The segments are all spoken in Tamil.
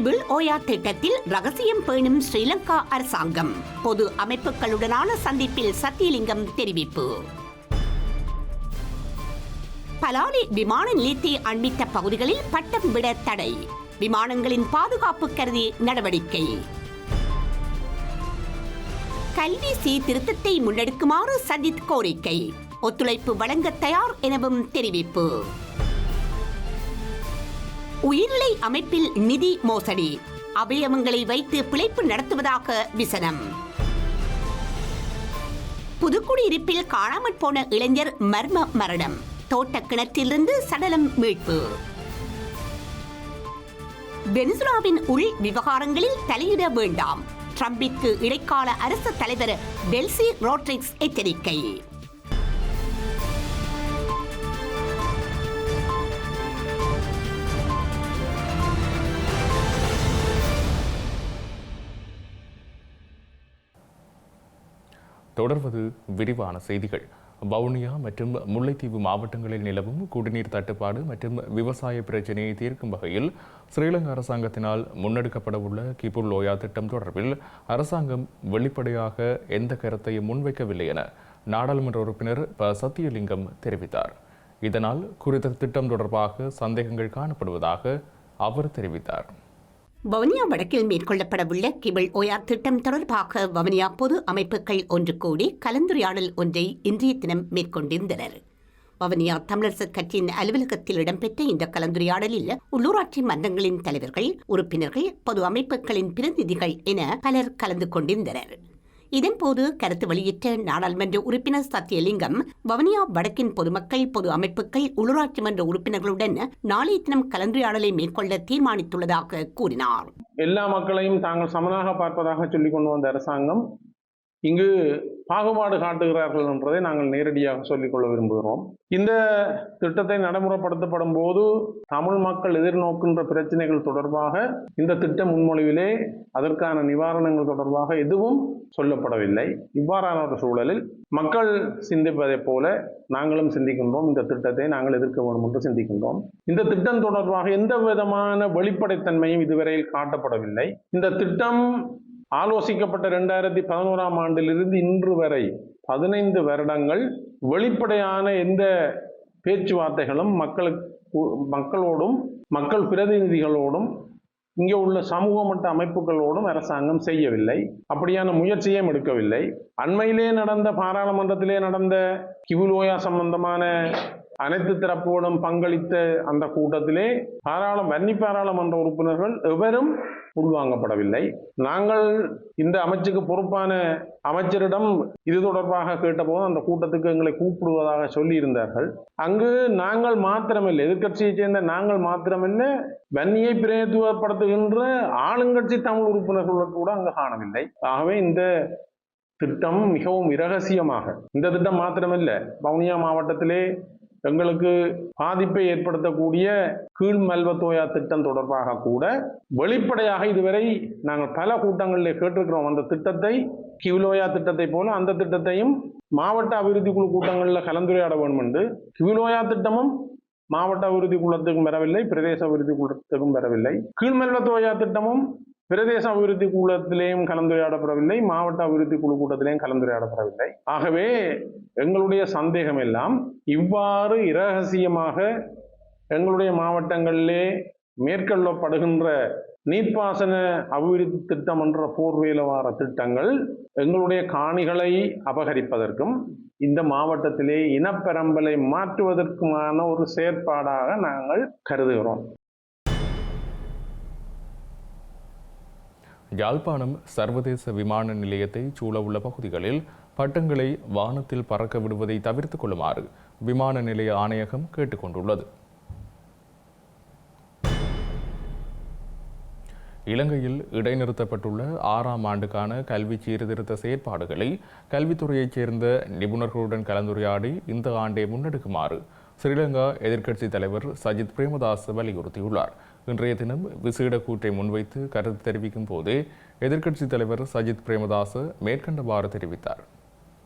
கிபிள் ஓயா திட்டத்தில் ரகசியம் பேணும் ஸ்ரீலங்கா அரசாங்கம். பொது அமைப்புகளுடனான சந்திப்பில் சத்தியலிங்கம் தெரிவிப்பு. பலாலி விமான நிலையத்தை அண்மித்த பகுதிகளில் பட்டம் விட தடை. விமானங்களின் பாதுகாப்பு கருதி நடவடிக்கை. கல்வி சீர்திருத்தத்தை முன்னெடுக்குமாறு சஜித் கோரிக்கை. ஒத்துழைப்பு வழங்க தயார் எனவும் தெரிவிப்பு. உயிர்நிலை அமைப்பில் நிதி மோசடி. அவயவங்களை வைத்து பிழைப்பு நடத்துவதாக விசனம். புதுக்குடியிருப்பில் காணாமற் போன இளைஞர் மர்ம மரணம். தோட்ட கிணற்றிலிருந்து சடலம் மீட்பு. வெனிசுலாவின் உள் விவகாரங்களில் தலையிட வேண்டாம். ட்ரம்பிற்கு இடைக்கால அரசு தலைவர் டெல்சி ரோட்ரிக்ஸ் எச்சரிக்கை. தொடர்வது விரிவான செய்திகள். வவுனியா மற்றும் முல்லைத்தீவு மாவட்டங்களில் நிலவும் குடிநீர் தட்டுப்பாடு மற்றும் விவசாய பிரச்சினையை தீர்க்கும் வகையில் ஸ்ரீலங்கா அரசாங்கத்தினால் முன்னெடுக்கப்படவுள்ள கிபுர் லோயா திட்டம் தொடர்பில் அரசாங்கம் வெளிப்படையாக எந்த கருத்தையும் முன்வைக்கவில்லை என நாடாளுமன்ற உறுப்பினர் ப. சத்தியலிங்கம் தெரிவித்தார். இதனால் குறித்த திட்டம் தொடர்பாக சந்தேகங்கள் காணப்படுவதாக அவர் தெரிவித்தார். வவுனியா வடக்கில் மேற்கொள்ளப்படவுள்ள கிபிள் ஓயா திட்டம் தொடர்பாக வவுனியா பொது அமைப்புகள் ஒன்று கூடி கலந்துரையாடல் ஒன்றை இன்றைய தினம் மேற்கொண்டிருந்தனர். வவுனியா தமிழரசு கட்சியின் அலுவலகத்தில் இடம்பெற்ற இந்த கலந்துரையாடலில் உள்ளூராட்சி மன்றங்களின் தலைவர்கள் உறுப்பினர்கள் பொது அமைப்புகளின் பிரதிநிதிகள் என பலர் கலந்து கொண்டிருந்தனர். இதன்போது கருத்து வெளியிட்ட நாடாளுமன்ற உறுப்பினர் சத்தியலிங்கம் வவுனியா வடக்கின் பொதுமக்கள் பொது அமைப்புகள் உள்ளூராட்சி மன்ற உறுப்பினர்களுடன் நாளைய தினம் கலந்துரையாடலை மேற்கொள்ள தீர்மானித்துள்ளதாக கூறினார். எல்லா மக்களையும் தாங்கள் சமனாக பார்ப்பதாக சொல்லிக் கொண்டு வந்த அரசாங்கம் இங்கு பாகுபாடு காட்டுகிறார்கள் என்றதை நாங்கள் நேரடியாக சொல்லிக்கொள்ள விரும்புகிறோம். இந்த திட்டத்தை நடைமுறைப்படுத்தப்படும் போது தமிழ் மக்கள் எதிர்நோக்கின்ற பிரச்சனைகள் தொடர்பாக இந்த திட்ட முன்மொழிவிலே அதற்கான நிவாரணங்கள் தொடர்பாக எதுவும் சொல்லப்படவில்லை. இவ்வாறான ஒரு சூழலில் மக்கள் சிந்திப்பதைப் போல நாங்களும் சிந்திக்கின்றோம். இந்த திட்டத்தை நாங்கள் எதிர்க்க வேண்டும் என்று சிந்திக்கின்றோம். இந்த திட்டம் தொடர்பாக எந்த விதமான வெளிப்படைத்தன்மையும் இதுவரையில் காட்டப்படவில்லை. இந்த திட்டம் ஆலோசிக்கப்பட்ட ரெண்டாயிரத்தி பதினோராம் ஆண்டிலிருந்து இன்று வரை பதினைந்து வருடங்கள் வெளிப்படையான எந்த பேச்சுவார்த்தைகளும் மக்களுக்கு மக்களோடும் மக்கள் பிரதிநிதிகளோடும் இங்கே உள்ள சமூக மட்ட அமைப்புகளோடும் அரசாங்கம் செய்யவில்லை. அப்படியான முயற்சியும் எடுக்கவில்லை. அண்மையிலே நடந்த பாராளுமன்றத்திலே நடந்த கிவுலோயா சம்பந்தமான அனைத்து தரப்புகளும் பங்களித்த அந்த கூட்டத்திலே பாராளும் வன்னி பாராளுமன்ற உறுப்பினர்கள் எவரும் உள்வாங்கப்படவில்லை. நாங்கள் இந்த அமைச்சுக்கு பொறுப்பான அமைச்சரிடம் இது தொடர்பாக கேட்டபோது அந்த கூட்டத்துக்கு எங்களை கூப்பிடுவதாக சொல்லியிருந்தார்கள். அங்கு நாங்கள் மாத்திரமில்லை எதிர்க்கட்சியைச் சேர்ந்த நாங்கள் மாத்திரமில்லை வன்னியை பிரதித்துவப்படுத்துகின்ற ஆளுங்கட்சி தமிழ் உறுப்பினர்கள் கூட அங்கு காணவில்லை. ஆகவே இந்த திட்டம் மிகவும் இரகசியமாக இந்த திட்டம் மாத்திரமில்லை. வவுனியா மாவட்டத்திலே எங்களுக்கு பாதிப்பை ஏற்படுத்தக்கூடிய கீழ் மல்வத்தோயா திட்டம் தொடர்பாக கூட வெளிப்படையாக இதுவரை நாங்கள் பல கூட்டங்களில் கேட்டிருக்கிறோம். அந்த திட்டத்தை கிவிலோயா திட்டத்தை போல அந்த திட்டத்தையும் மாவட்ட அபிவிருத்தி குழு கூட்டங்களில் கலந்துரையாட வேண்டும் என்று கிவிலோயா திட்டமும் மாவட்ட அபிவிருத்தி குழுத்துக்கும் பெறவில்லை பிரதேச அபிவிருத்தி குழுத்துக்கும் பெறவில்லை கீழ்மெல்வத்தோயா திட்டமும் பிரதேச அபிவிருத்தி கூட்டத்திலேயும் கலந்துரையாடப்படவில்லை மாவட்ட அபிவிருத்தி குழு கூட்டத்திலேயும் கலந்துரையாடப்படவில்லை. ஆகவே எங்களுடைய சந்தேகம் எல்லாம் இவ்வாறு இரகசியமாக எங்களுடைய மாவட்டங்களிலே மேற்கொள்ளப்படுகின்ற நீர்ப்பாசன அபிவிருத்தி திட்டம் என்ற போர்வையில் வார திட்டங்கள் எங்களுடைய காணிகளை அபகரிப்பதற்கும் இந்த மாவட்டத்திலே இனப்பெரம்பலை மாற்றுவதற்குமான ஒரு செயற்பாடாக நாங்கள் கருதுகிறோம். யாழ்ப்பாணம் சர்வதேச விமான நிலையத்தை சூழவுள்ள பகுதிகளில் பட்டங்களை வானத்தில் பறக்க விடுவதை தவிர்த்துக் கொள்ளுமாறு விமான நிலைய ஆணையகம் கேட்டுக்கொண்டுள்ளது. இலங்கையில் இடைநிறுத்தப்பட்டுள்ள ஆறாம் ஆண்டுக்கான கல்வி சீர்திருத்த செயற்பாடுகளை கல்வித்துறையைச் சேர்ந்த நிபுணர்களுடன் கலந்துரையாடி இந்த ஆண்டை முன்னெடுக்குமாறு ஸ்ரீலங்கா எதிர்க்கட்சித் தலைவர் சஜித் பிரேமதாஸ் வலியுறுத்தியுள்ளார். இன்றைய தினம் விசேட கூற்றை முன்வைத்து கருத்து தெரிவிக்கும் போது எதிர்க்கட்சித் தலைவர் சஜித் பிரேமதாச மேற்கண்டவாறு தெரிவித்தார்.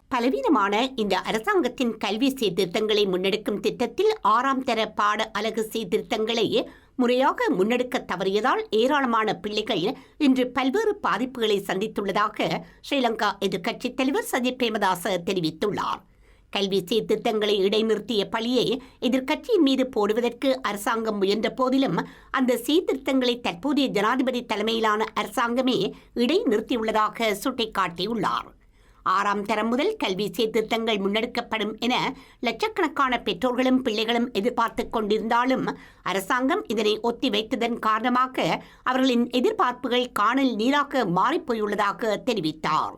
பலவீனமான இந்த அரசாங்கத்தின் கல்வி சீர்திருத்தங்களை முன்னெடுக்கும் திட்டத்தில் ஆறாம் தர பாட அலகு சீர்திருத்தங்களை முறையாக முன்னெடுக்க தவறியதால் ஏராளமான பிள்ளைகள் இன்று பல்வேறு பாதிப்புகளை சந்தித்துள்ளதாக ஸ்ரீலங்கா எதிர்க்கட்சித் தலைவர் சஜித் பிரேமதாச தெரிவித்துள்ளார். கல்வி சீர்திருத்தங்களை இடைநிறுத்திய பழியை எதிர்க்கட்சியின் மீது போடுவதற்கு அரசாங்கம் முயன்ற போதிலும் அந்த சீர்திருத்தங்களை தற்போதைய ஜனாதிபதி தலைமையிலான அரசாங்கமே இடைநிறுத்தியுள்ளதாக சுட்டிக்காட்டியுள்ளார். ஆறாம் தரம் முதல் கல்வி சீர்திருத்தங்கள் முன்னெடுக்கப்படும் என லட்சக்கணக்கான பெற்றோர்களும் பிள்ளைகளும் எதிர்பார்த்துக் கொண்டிருந்தாலும் அரசாங்கம் இதனை ஒத்திவைத்ததன் காரணமாக அவர்களின் எதிர்பார்ப்புகள் காணல் நீராக மாறிப்போயுள்ளதாக தெரிவித்தார்.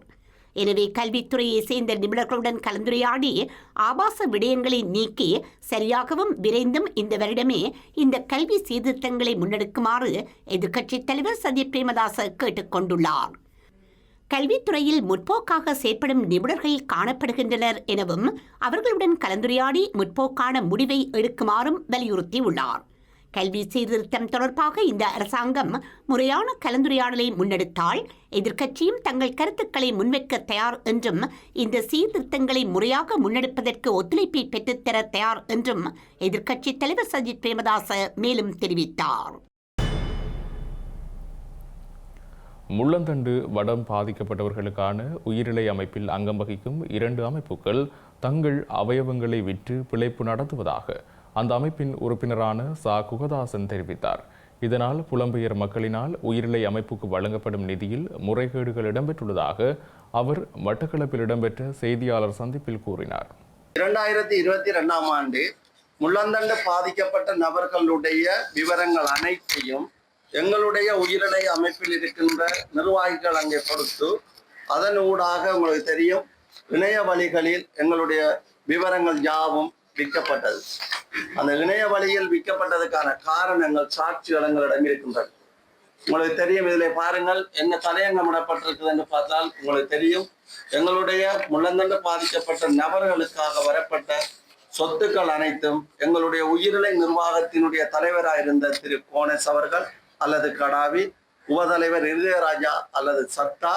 எனவே கல்வித்துறையை சேர்ந்த நிபுணர்களுடன் கலந்துரையாடி ஆபாச விடயங்களை நீக்கி சரியாகவும் விரைந்தும் இந்த வருடமே இந்த கல்வி சீர்திருத்தங்களை முன்னெடுக்குமாறு எதிர்க்கட்சித் தலைவர் சஜித் பிரேமதாச கேட்டுக் கொண்டுள்ளார். கல்வித்துறையில் முற்போக்காக செயற்படும் நிபுணர்கள் காணப்படுகின்றனர் எனவும் அவர்களுடன் கலந்துரையாடி முற்போக்கான முடிவை எடுக்குமாறும் வலியுறுத்தியுள்ளார். கல்வி சீர்திருத்தம் தொடர்பாக இந்த அரசாங்கம் முறையான கலந்துரையாடலை முன்னெடுத்தால் எதிர்க்கட்சியும் தங்கள் கருத்துக்களை முன்வைக்க தயார் என்றும் இந்த சீர்திருத்தங்களை முறையாக முன்னெடுப்பதற்கு ஒத்துழைப்பை பெற்றுத்தர தயார் என்றும் எதிர்க்கட்சி தலைவர் சஜித் பிரேமதாச மேலும் தெரிவித்தார். முள்ளந்தண்டு வடம் பாதிக்கப்பட்டவர்களுக்கான உயிரிழை அமைப்பில் அங்கம் வகிக்கும் இரண்டு அமைப்புகள் தங்கள் அவயவங்களை விற்று பிழைப்பு நடத்துவதாக அந்த அமைப்பின் உறுப்பினரான சா. குகதாசன் தெரிவித்தார். இதனால் புலம்பெயர் மக்களினால் உயிரிழை அமைப்புக்கு வழங்கப்படும் நிதியில் முறைகேடுகள் இடம்பெற்றுள்ளதாக அவர் மட்டக்களப்பில் இடம்பெற்ற செய்தியாளர் சந்திப்பில் கூறினார். இரண்டாயிரத்தி இருபத்தி ரெண்டாம் ஆண்டு முள்ளந்தண்டு பாதிக்கப்பட்ட நபர்களுடைய விவரங்கள் அனைத்தையும் எங்களுடைய உயிரிழை அமைப்பில் இருக்கின்ற நிர்வாகிகள் அங்கே கொடுத்து அதன் ஊடாக உங்களுக்கு தெரியும் இணைய வழிகளில் எங்களுடைய விவரங்கள் யாவும் விற்கப்பட்டது. அந்த இணைய வழியில் விற்கப்பட்டதுக்கான காரணங்கள் சாட்சிகள் எங்களிடம் இருக்கின்றன உங்களுக்கு தெரியும் இதில் பாருங்கள் என்ன தலையங்கம் இடப்பட்டிருக்குது என்று பார்த்தால் உங்களுக்கு தெரியும் எங்களுடைய முள்ளந்தண்டு பாதிக்கப்பட்ட நபர்களுக்காக வரப்பட்ட சொத்துக்கள் அனைத்தும் எங்களுடைய உயிரிழை நிர்வாகத்தினுடைய தலைவராக இருந்த திரு. கோனஸ் அவர்கள் அல்லது கடாவி உபதலைவர் இருதயராஜா அல்லது சத்தா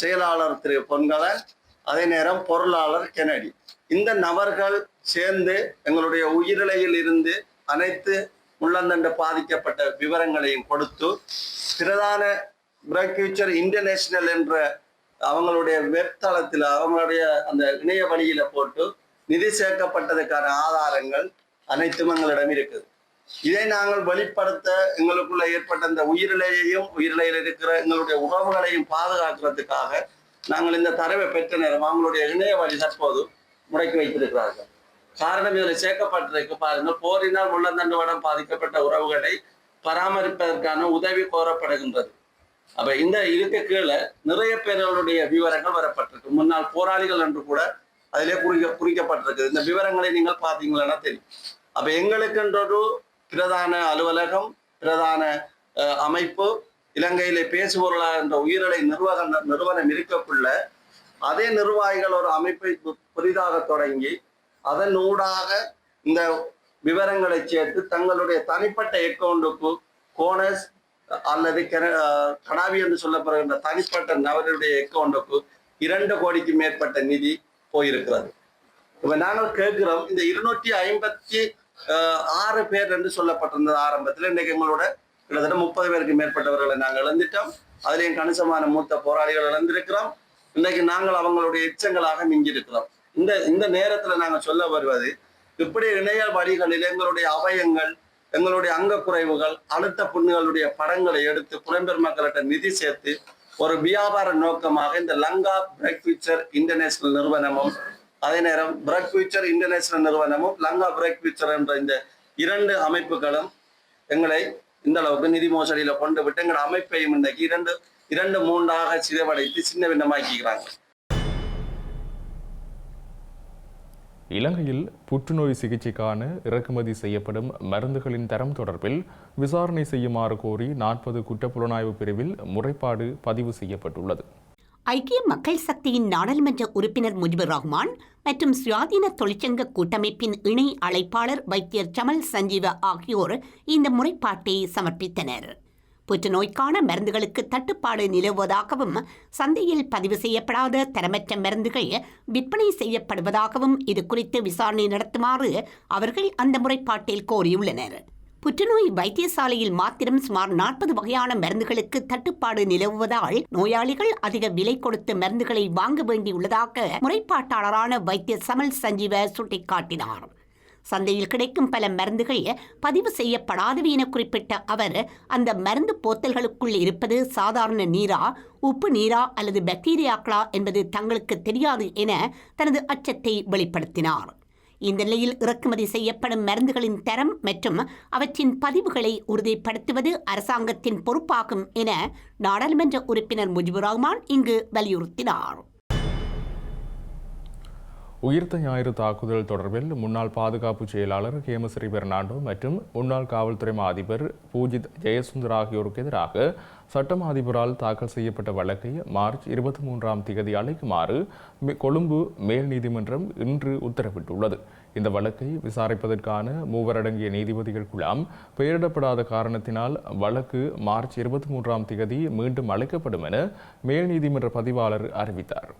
செயலாளர் திரு. பொன்கலன் அதே நேரம் பொருளாளர் கெனடி. இந்த நபர்கள் சேர்ந்து எங்களுடைய உயிரிழையில் இருந்து அனைத்து உள்ளந்தண்டு பாதிக்கப்பட்ட விவரங்களையும் கொடுத்து பிரதான பிரைட் ஃபியூச்சர் இன்டர்நேஷனல் என்ற அவங்களுடைய வெப்தளத்தில் அவங்களுடைய அந்த இணைய வழியில போட்டு நிதி சேர்க்கப்பட்டதுக்கான ஆதாரங்கள் அனைத்தும் எங்களிடம் இருக்குது. இதை நாங்கள் வெளிப்படுத்த எங்களுக்குள்ள ஏற்பட்ட இந்த உயிரிழையையும் உயிரிழையில் இருக்கிற எங்களுடைய உறவுகளையும் பாதுகாக்கிறதுக்காக நாங்கள் இந்த தரவை பெற்ற நேரம் அவங்களுடைய இணைய வழி தற்போது முடக்கி வைத்திருக்கிறார்கள். காரணம் இதில் சேர்க்கப்பட்டிருக்கு பாருங்கள் போரினால் முள்ளந்தண்டு பாதிக்கப்பட்ட உறவுகளை பராமரிப்பதற்கான உதவி கோரப்படுகின்றது. அப்ப இந்த இதுக்கு கீழே நிறைய பேர்களுடைய விவரங்கள் வரப்பட்டிருக்கு. முன்னாள் போராளிகள் என்று கூட அதிலே குறிக்க குறிக்கப்பட்டிருக்கு. இந்த விவரங்களை நீங்கள் பார்த்தீங்களா தெரியும். அப்ப எங்களுக்கென்றொரு பிரதான அலுவலகம் பிரதான அமைப்பு இலங்கையிலே பேசுபொருளாக என்ற உயிரிழை நிர்வாக நிறுவனம் இருக்கக்குள்ள அதே நிர்வாகிகள் ஒரு அமைப்பை பு- புதிதாக தொடங்கி அதனூடாக இந்த விவரங்களை சேர்த்து தங்களுடைய தனிப்பட்ட அக்கௌண்டுக்கு கோனஸ் அல்லது கென- அஹ், கடாவி என்று சொல்லப்படுகின்ற தனிப்பட்ட நபருடைய அக்கௌண்டுக்கு இரண்டு கோடிக்கு மேற்பட்ட நிதி போயிருக்கிறது. இப்ப நாங்கள் கேட்கிறோம் இந்த இருநூற்றி ஐம்பத்தி அஹ், ஆறு பேர் என்று சொல்லப்பட்டிருந்தது ஆரம்பத்தில் இன்னைக்கு எங்களோட கிட்டத்தட்ட முப்பது பேருக்கு மேற்பட்டவர்களை நாங்கள் இழந்துட்டோம். அதுலேயும் கணிசமான மூத்த போராளிகள் இழந்திருக்கிறோம். இன்னைக்கு நாங்கள் அவங்களுடைய எச்சங்களாக மிஞ்சிருக்கிறோம் இந்த இந்த நேரத்துல நாங்க சொல்ல வருவது இப்படி இணைய வழிகளில் எங்களுடைய அவயங்கள் எங்களுடைய அங்க குறைவுகள் அழுத்த புண்ணுகளுடைய படங்களை எடுத்து புலம்பெயர் மக்கள்கிட்ட நிதி சேர்த்து ஒரு வியாபார நோக்கமாக இந்த லங்கா பிரைட் ஃபியூச்சர் இன்டர்நேஷனல் நிறுவனமும் அதே நேரம் பிரைட் ஃபியூச்சர் இன்டர்நேஷனல் நிறுவனமும் லங்கா பிரைட் ஃபியூச்சர் என்ற இந்த இரண்டு அமைப்புகளும் எங்களை இந்த அளவுக்கு நிதி மோசடியில கொண்டு விட்டு எங்களோட அமைப்பையும் இன்றைக்கு இரண்டு இரண்டு மூன்றாக சிதைவடைத்து சின்ன பின்னமாக்கிக்கிறாங்க. இலங்கையில் புற்றுநோய் சிகிச்சைக்கான இறக்குமதி செய்யப்படும் மருந்துகளின் தரம் தொடர்பில் விசாரணை செய்யுமாறு கோரி நாற்பது குற்றப்புலனாய்வு பிரிவில் முறைப்பாடு பதிவு செய்யப்பட்டுள்ளது. ஐக்கிய மக்கள் சக்தியின் நாடாளுமன்ற உறுப்பினர் முஜிபுர் ரஹ்மான் மற்றும் சுயாதீன தொழிற்சங்க கூட்டமைப்பின் இணை அழைப்பாளர் வைத்தியர் சமல் சஞ்சீவ ஆகியோர் இந்த முறைப்பாட்டை சமர்ப்பித்தனர். புற்றுநோய்க்கான மருந்துகளுக்கு தட்டுப்பாடு நிலவுவதாகவும் சந்தையில் பதிவு செய்யப்படாத தரமற்ற மருந்துகள் விற்பனை செய்யப்படுவதாகவும் இது குறித்து விசாரணை நடத்துமாறு அவர்கள் அந்த முறைப்பாட்டில் கோரியுள்ளனர். புற்றுநோய் வைத்தியசாலையில் மாத்திரம் சுமார் நாற்பது வகையான மருந்துகளுக்கு தட்டுப்பாடு நிலவுவதால் நோயாளிகள் அதிக விலை கொடுத்து மருந்துகளை வாங்க வேண்டியுள்ளதாக முறைப்பாட்டாளரான வைத்திய சமல் சஞ்சீவ சுட்டிக்காட்டினார். சந்தையில் கிடைக்கும் பல மருந்துகள் பதிவு செய்யப்படாதவை என குறிப்பிட்ட அவர் அந்த மருந்து போத்தல்களுக்குள் இருப்பது சாதாரண நீரா உப்பு நீரா அல்லது பாக்டீரியாக்களா என்பது தங்களுக்கு தெரியாது என தனது அச்சத்தை வெளிப்படுத்தினார். இந்த நிலையில் இறக்குமதி செய்யப்படும் மருந்துகளின் தரம் மற்றும் அவற்றின் பதிவுகளை உறுதிப்படுத்துவது அரசாங்கத்தின் பொறுப்பாகும் என நாடாளுமன்ற உறுப்பினர் முஜிபுர் ரஹ்மான் இங்கு வலியுறுத்தினார். உயிர்த்த ஞாயிறு தாக்குதல் தொடர்பில் முன்னாள் பாதுகாப்பு செயலாளர் ஹேமஸ்ரீ பெர்னாண்டோ மற்றும் முன்னாள் காவல்துறை அதிபர் பூஜித் ஜெயசுந்தர் ஆகியோருக்கு எதிராக சட்டம் அதிபரால் தாக்கல் செய்யப்பட்ட வழக்கை மார்ச் இருபத்தி மூன்றாம் திகதி அழைக்குமாறு கொழும்பு மேல் நீதிமன்றம் இன்று உத்தரவிட்டுள்ளது. இந்த வழக்கை விசாரிப்பதற்கான மூவரடங்கிய நீதிபதிகள் குழாம் பெயரிடப்படாத காரணத்தினால் வழக்கு மார்ச் இருபத்தி மூன்றாம் திகதி மீண்டும் அழைக்கப்படும் என மேல் நீதிமன்ற பதிவாளர் அறிவித்தார்.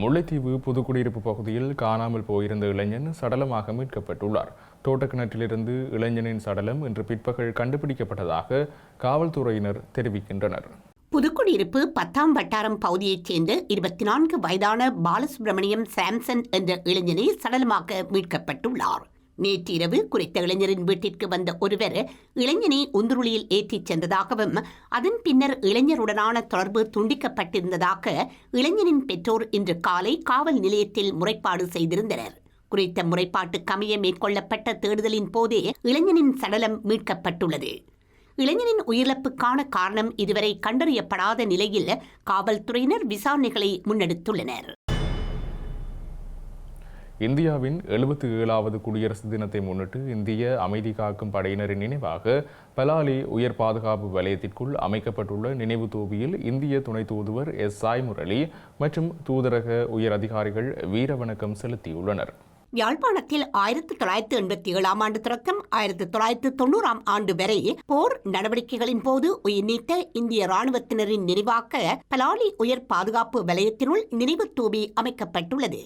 முல்லைத்தீவு புதுக்குடியிருப்பு பகுதியில் காணாமல் போயிருந்த இளைஞன் சடலமாக மீட்கப்பட்டுள்ளார். தோட்டக்கிணற்றிலிருந்து இளைஞனின் சடலம் இன்று பிற்பகல் கண்டுபிடிக்கப்பட்டதாக காவல்துறையினர் தெரிவிக்கின்றனர். புதுக்குடியிருப்பு பத்தாம் வட்டாரம் பகுதியைச் சேர்ந்த இருபத்தி நான்கு வயதான பாலசுப்ரமணியம் சாம்சன் என்ற இளைஞனை சடலமாக மீட்கப்பட்டுள்ளார். நேற்றிரவு குறித்த இளைஞரின் வீட்டிற்கு வந்த ஒருவர் இளைஞனை உந்துருளியில் ஏற்றிச் சென்றதாகவும் அதன் பின்னர் இளைஞருடனான தொடர்பு துண்டிக்கப்பட்டிருந்ததாக இளைஞனின் பெற்றோர் இன்று காலை காவல் நிலையத்தில் முறைப்பாடு செய்திருந்தனர். குறித்த முறைப்பாட்டுக்கு அமைய மேற்கொள்ளப்பட்ட தேடுதலின் போதே இளைஞனின் சடலம் மீட்கப்பட்டுள்ளது. இளைஞனின் உயிரிழப்புக்கான காரணம் இதுவரை கண்டறியப்படாத நிலையில் காவல்துறையினர் விசாரணைகளை முன்னெடுத்துள்ளனர். இந்தியாவின் எழுபத்தி ஏழாவது குடியரசு தினத்தை முன்னிட்டு இந்திய அமைதி காக்கும் படையினரின் நினைவாக பலாலி உயர் பாதுகாப்பு வலயத்திற்குள் அமைக்கப்பட்டுள்ள நினைவு தூபியில் இந்திய துணை தூதுவர் எஸ். சாய் முரளி மற்றும் தூதரக உயர் அதிகாரிகள் வீரவணக்கம் செலுத்தியுள்ளனர். யாழ்ப்பாணத்தில் ஆயிரத்தி தொள்ளாயிரத்தி எண்பத்தி ஏழாம் ஆண்டு தொடக்கம் ஆயிரத்தி தொள்ளாயிரத்தி தொண்ணூறாம் ஆண்டு வரை போர் நடவடிக்கைகளின் போது உயிர் நீத்த இந்திய ராணுவத்தினரின் நினைவாக்க பலாலி உயர் பாதுகாப்பு வலயத்தினுள் நினைவு தூபி அமைக்கப்பட்டுள்ளது.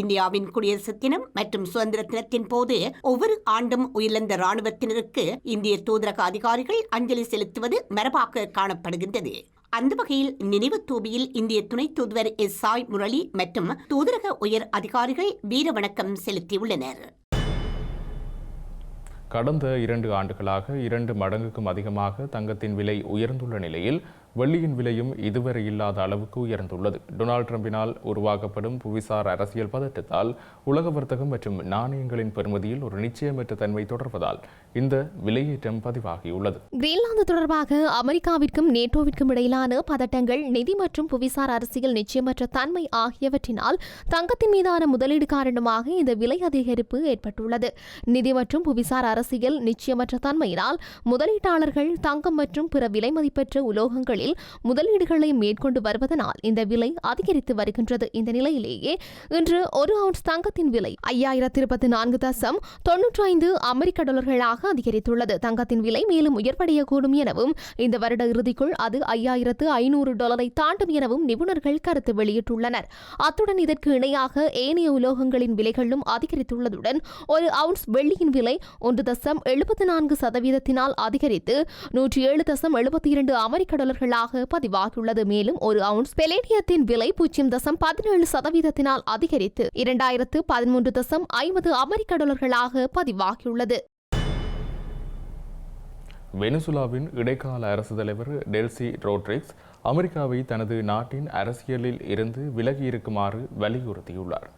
இந்தியாவின் குடியரசு தினம் மற்றும் சுதந்திர தினத்தின் போது ஒவ்வொரு ஆண்டும் உயிரிழந்த ராணுவத்தினருக்கு இந்திய தூதரக அதிகாரிகள் அஞ்சலி செலுத்துவது மரபாக காணப்படுகின்றது. அந்த வகையில் நினைவு தூபியில் இந்திய துணை தூதுவர் எஸ். சாய் முரளி மற்றும் தூதரக உயர் அதிகாரிகள் வீர வணக்கம் செலுத்தியுள்ளனர். கடந்த இரண்டு ஆண்டுகளாக இரண்டு மடங்குக்கும் அதிகமாக தங்கத்தின் விலை உயர்ந்துள்ள நிலையில் வெள்ளியின் விலையும் இதுவரை இல்லாத அளவுக்கு உயர்ந்துள்ளது. டொனால்ட் ட்ரம்பினால் உருவாக்கப்படும் புவிசார் அரசியல் பதட்டத்தால் உலக வர்த்தகம் மற்றும் நாணயங்களின் பெறுமதியில் ஒரு நிச்சயமற்ற தன்மை தொடர்வதால் இந்த விலையேற்றம் பதிவாகியுள்ளது. கிரீன்லாந்து தொடர்பாக அமெரிக்காவிற்கும் நேட்டோவிற்கும் இடையிலான பதட்டங்கள் நிதி மற்றும் புவிசார் அரசியல் நிச்சயமற்ற தன்மை ஆகியவற்றினால் தங்கத்தின் மீதான முதலீடு காரணமாக இந்த விலை அதிகரிப்பு ஏற்பட்டுள்ளது. நிதி மற்றும் புவிசார் அரசியல் நிச்சயமற்ற தன்மையினால் முதலீட்டாளர்கள் தங்கம் மற்றும் பிற விலை மதிப்பற்ற உலோகங்களில் முதலீடுகளை மேற்கொண்டு வருவதனால் இந்த விலை அதிகரித்து வருகின்றது. இந்த நிலையிலேயே இன்று ஒரு அவுன்ஸ் தங்கத்தின் விலை ஐயாயிரத்தி இருபத்தி நான்கு தசம் தொன்னூற்றி ஐந்து அமெரிக்க டாலர்களாக அதிகரித்துள்ளது. தங்கத்தின் விலை மேலும் உயர்வடையக்கூடும் எனவும் இந்த வருட இறுதிக்குள் அது ஐயாயிரத்து ஐநூறு டாலரை தாண்டும் எனவும் நிபுணர்கள் கருத்து வெளியிட்டுள்ளனர். அத்துடன் இதற்கு இணையாக ஏனைய உலோகங்களின் விலைகளும் அதிகரித்துள்ளதுடன் ஒரு அவுன்ஸ் வெள்ளியின் விலை ஒன்று தசம் எழுபத்தி நான்கு சதவீதத்தினால் அதிகரித்து நூற்றி ஏழு தசம் எழுபத்தி இரண்டு அமெரிக்க டாலர்களாக பதிவாகியுள்ளது. மேலும் ஒரு அவுன்ஸ் பெலேடியத்தின் விலை பூஜ்ஜியம் தசம் பதினேழு சதவீதத்தினால் அதிகரித்து இரண்டாயிரத்து பதிமூன்று தசம் ஐம்பது அமெரிக்க டாலர்களாக பதிவாகியுள்ளது. வெனிசுலாவின் இடைக்கால அரசு தலைவர் டெல்சி ரோட்ரிக்ஸ் அமெரிக்காவை தனது நாட்டின் அரசியலில் இருந்து விலகி இருக்குமாறு வலியுறுத்தியுள்ளார்.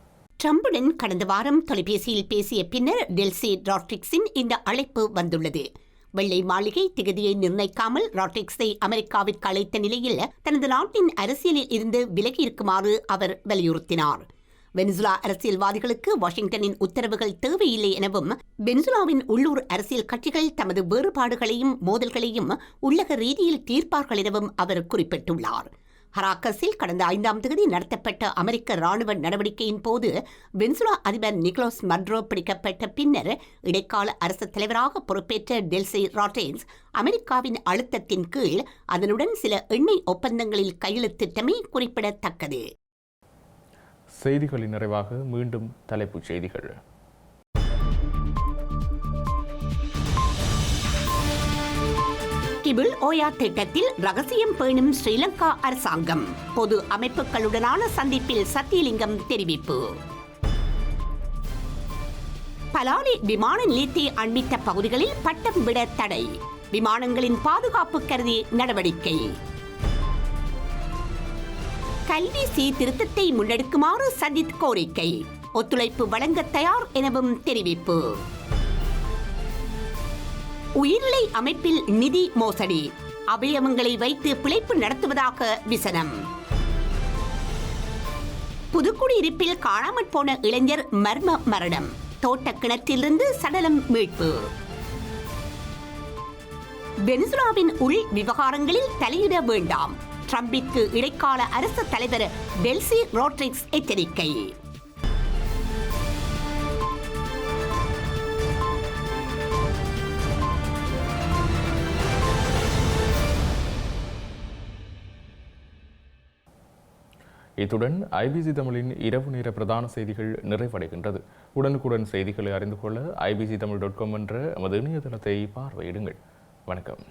ட்ரம்புடன் கடந்த வாரம் தொலைபேசியில் பேசிய பின்னர் டெல்சி ராட்ரிக்ஸின் இந்த அழைப்பு வந்துள்ளது. வெள்ளை மாளிகை திகதியை நிர்ணயிக்காமல் ராட்ரிக்ஸை அமெரிக்காவிற்கு அழைத்த நிலையில் தனது நாட்டின் அரசியலில் இருந்து விலகி இருக்குமாறு அவர் வலியுறுத்தினார். வெனிசுலா அரசியல்வாதிகளுக்கு வாஷிங்டனின் உத்தரவுகள் தேவையில்லை எனவும் வெனிசுலாவின் உள்ளூர் அரசியல் கட்சிகள் தமது வேறுபாடுகளையும் மோதல்களையும் உள்ளக ரீதியில் தீர்ப்பார்கள் எனவும் அவர் குறிப்பிட்டுள்ளார். ஹராக்கஸில் கடந்த ஐந்தாம் தேதி நடத்தப்பட்ட அமெரிக்க ராணுவ நடவடிக்கையின் போது வென்சுலா அதிபர் நிக்கோலஸ் மட்ரோ பிடிக்கப்பட்ட பின்னர் இடைக்கால அரசு தலைவராக பொறுப்பேற்ற டெல்சி ராட்டேன்ஸ் அமெரிக்காவின் அழுத்தத்தின் கீழ் அதனுடன் சில எண்ணெய் ஒப்பந்தங்களில் கையெழுத்திட்டமே குறிப்பிடத்தக்கது. செய்திகளின் நிறைவாக மீண்டும் தலைப்புச் செய்திகள். கிபிள் ஓயா திட்டத்தில் ரகசியம் பேணும் ஸ்ரீலங்கா அரசாங்கம். பொது அமைப்புகளுடனான சந்திப்பில் சத்தியலிங்கம் தெரிவிப்பு. பலாலி விமான நிலையத்தை அண்மித்த பகுதிகளில் பட்டம் விட தடை. விமானங்களின் பாதுகாப்பு கருதி நடவடிக்கை. கல்வி சீர்திருத்தத்தை முன்னெடுக்குமாறு சஜித் கோரிக்கை. ஒத்துழைப்பு வழங்க தயார் எனவும் தெரிவிப்பு. உயிர்நிலை அமைப்பில் நிதி மோசடி. அவயவங்களை வைத்து பிழைப்பு நடத்துவதாக விசனம். புதுக்குடியிருப்பில் காணாமற் போன இளைஞர் மர்ம மரணம். தோட்ட கிணற்றிலிருந்து சடலம் மீட்பு. வெனிசுலாவின் உள் விவகாரங்களில் தலையிட வேண்டாம். ட்ரம்பிற்கு இடைக்கால அரசு தலைவர் டெல்சி ரோட்ரிக்ஸ் எச்சரிக்கை. இத்துடன் ஐபிசி தமிழின் இரவு நேர பிரதான செய்திகள் நிறைவடைகின்றது. உடனுக்குடன் செய்திகளை அறிந்து கொள்ள ஐபிசி தமிழ் டாட் காம் என்ற எமது இணையதளத்தை பார்வையிடுங்கள். வணக்கம்.